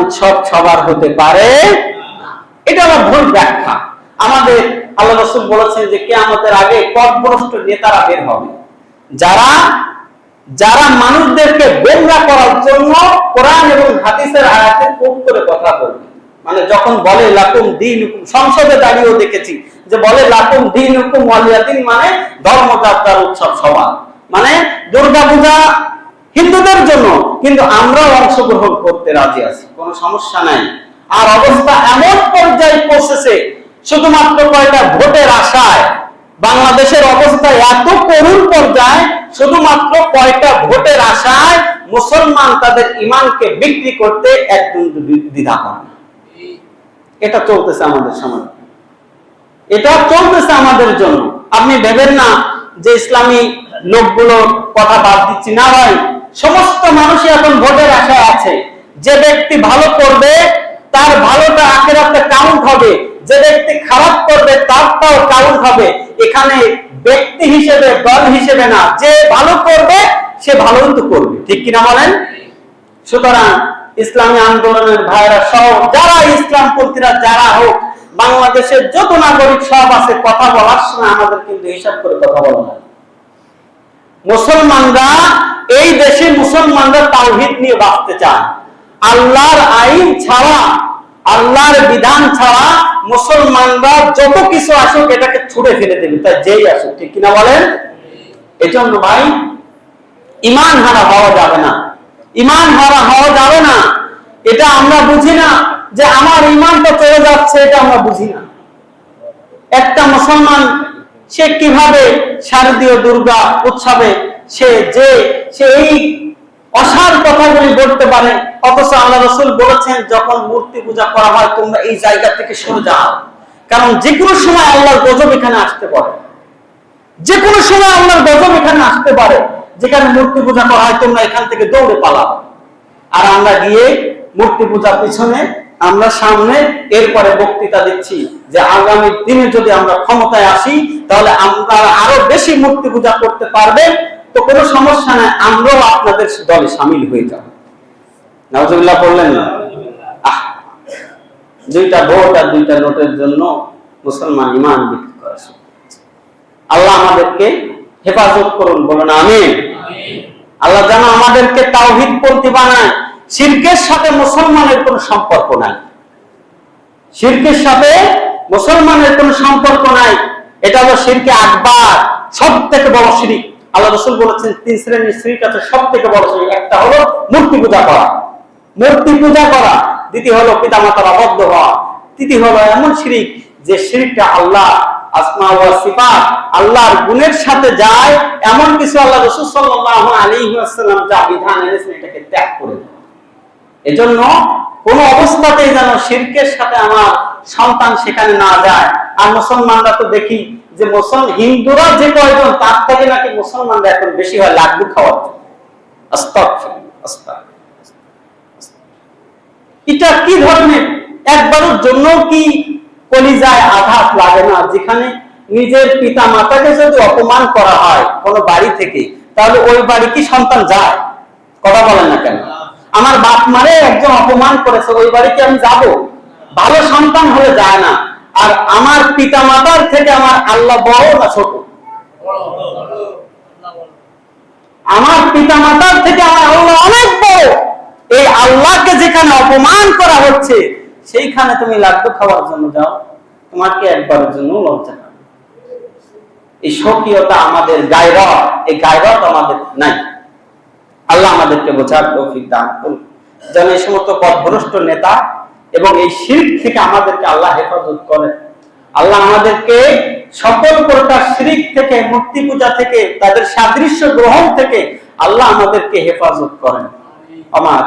উৎসব সবার হতে পারে। এটা আমার ভুল ব্যাখ্যা। আমাদের আল্লাহ রসুল বলেছেন যে আগে নেতারা বের হবে। যারা যারা মানুষদেরকে করার জন্য কোরআন এবং হাদিসের আয়াতে কোট করে কথা বলবে। মানে যখন বলে, লাকুম দিন হুকুম সংসদে দাঁড়িয়েও দেখেছি যে বলে, লাকুম দিন হুকুম ওয়ালিয়াদিন মানে ধর্মযাত্রার উৎসব সভা মানে দুর্গা পূজা হিন্দুদের জন্য। কিন্তু আমরাও অংশগ্রহণ করতে রাজি আছি। কোনো সমস্যা নাই। আর অবস্থা এমন পর্যায়ে পৌঁছেছে, শুধুমাত্র কয়টা ভোটের আশায়। বাংলাদেশের অবস্থা এত করুণ পর্যায়ে, শুধুমাত্র কয়টা ভোটের আশায় মুসলমান তাদের ইমানকে বিক্রি করতে একদম দ্বিধা করে। এটা চলতেছে আমাদের সমাজ। এটা চলতেছে আমাদের জন্য। আপনি ভেবেন না যে ইসলামী লোকগুলোর কথা বাদ দিচ্ছি। না ভাই সমস্ত মানুষই এখন ভোটের আশায় আছে। যে ব্যক্তি ভালো করবে, তার ভালোটা আখেরাতে কাউন্ট হবে। যে ব্যক্তি খারাপ করবে, তারটাও কাউন্ট হবে। এখানে ব্যক্তি হিসেবে, দল হিসেবে না। যে ভালো করবে, সে ভালোই তো করবে। ঠিক কিনা বলেন? সুতরাং ইসলামী আন্দোলনের ভাইরা সহ যারা ইসলামপন্থীরা, যারা হোক, বাংলাদেশের যত নাগরিক সব আছে, কথা বলার সময় আমাদের কিন্তু হিসাব করে কথা বলা হয়। মুসলমানরা এই দেশে মুসলমানরা তাওহিদ নিয়ে বাঁচতে চায়। আল্লাহর আইন ছাড়া, আল্লাহর বিধান ছাড়া মুসলমানরা যত কিছু আসুক এটাকে ছুড়ে ফেলে দেবে। তাই যেই আসুক, ঠিক কিনা বলেন? এজন্য ভাই, ইমান হারা হওয়া যাবে না। ইমান হারা হওয়া যাবে না। এটা আমরা বুঝি না যে আমার ইমানটা চলে যাচ্ছে, এটা আমরা বুঝি না। একটা মুসলমান, সে কীভাবে শারদীয় দুর্গা উৎসবে সে যে সে এই অসার কথাগুলি বলতে পারে, অথচ আল্লাহ রসুল বলেছেন, যখন মূর্তি পূজা করা হয়, তোমরা এই জায়গা থেকে সরে যাও। কারণ যে কোনো সময় আল্লাহর গজব এখানে আসতে পারে। যে কোনো সময় আল্লাহর গজব এখানে আসতে পারে, যেখানে মূর্তি পূজা করা হয়, তোমরা এখান থেকে দৌড়ে পালাও। আর আমরা গিয়ে মূর্তি পূজার পিছনে, আমরা সামনে, এরপরে বক্তৃতা দিচ্ছি যে আগামী দিনে যদি আমরা ক্ষমতায় আসি, তাহলে আমরা আরও বেশি মূর্তি পূজা করতে পারবে তো কোনো সমস্যা নাই আমরাও আপনাদের দলে সামিল হয়ে যাব। নজরুল্লাহ বললেন না আহ, দুইটা ভোট আর দুইটা নোটের জন্য মুসলমান ইমান বিক্রি করে আল্লাহ আমাদেরকে হেফাজত করুন বলুন আমি আল্লাহ যেন আমাদেরকে তাওহিদ পন্থী বানায় শিরকের সাথে মুসলমানের কোনো সম্পর্ক নাই। শিরকের সাথে মুসলমানের কোনো সম্পর্ক নাই এটা হলো শিরকে আকবার সব থেকে বড় শিরিক। আল্লাহ রসুল বলেছেন, তিন শ্রেণির শিরিক আছে সব থেকে বড় শিরিক একটা হলো মূর্তি পূজা করা। মূর্তি পূজা করা। দ্বিতীয় হলো পিতা মাতার আবদ্ধ হওয়া। তৃতীয় হলো এমন শিরিক যে শিরিকটা আল্লাহ আসমা আল্লাহর গুণের সাথে যায়, এমন কিছু আল্লাহ রসুল সাল্লাল্লাহু যা বিধান এনেছেন এটাকে ত্যাগ করে এজন্য কোন অবস্থাতেই যেন শিরকের সাথে আমার সন্তান সেখানে না যায়। আর মুসলমানরা তো দেখি যে মুসলমান, হিন্দুরা যে কয়জন, তার থেকে নাকি মুসলমানরা এখন বেশি হয় লাড্ডু খাওয়ার। এটা কি ধরনের? একবারের জন্য কি কলিজায় আঘাত লাগে না? যেখানে নিজের পিতা মাতাকে যদি অপমান করা হয় কোন বাড়ি থেকে, তাহলে ওই বাড়ি কি সন্তান যায়? কথা বলে না কেন? আমার বাপ মারে একজন অপমান করেছে, ওই বাড়িতে আমি যাব? ভালো সন্তান হলে যায় না। আর আমার পিতা মাতার থেকে আমার আল্লাহ বড় না ছোট। আমার পিতা মাতার থেকে আমার আল্লাহ অনেক বড়। এই আল্লাহকে যেখানে অপমান করা হচ্ছে, সেইখানে তুমি লাড্ডু খাওয়ার জন্য যাও তোমাকে একবারের জন্য লজ্জা এই স্বকীয়তা আমাদের গায়রত এই গায়রত আমাদের নাই। আল্লাহ আমাদেরকে বোঝার তৌফিক দান করুন। যেন এই সমস্ত পথভ্রষ্ট নেতা এবং এই শিল্প থেকে আমাদেরকে আল্লাহ হেফাজত করেন। আল্লাহ আমাদেরকে সকল প্রকার শিরিক থেকে, মূর্তি পূজা থেকে, তাদের সাদৃশ্য গ্রহণ থেকে আল্লাহ আমাদেরকে হেফাজত করেন। আমার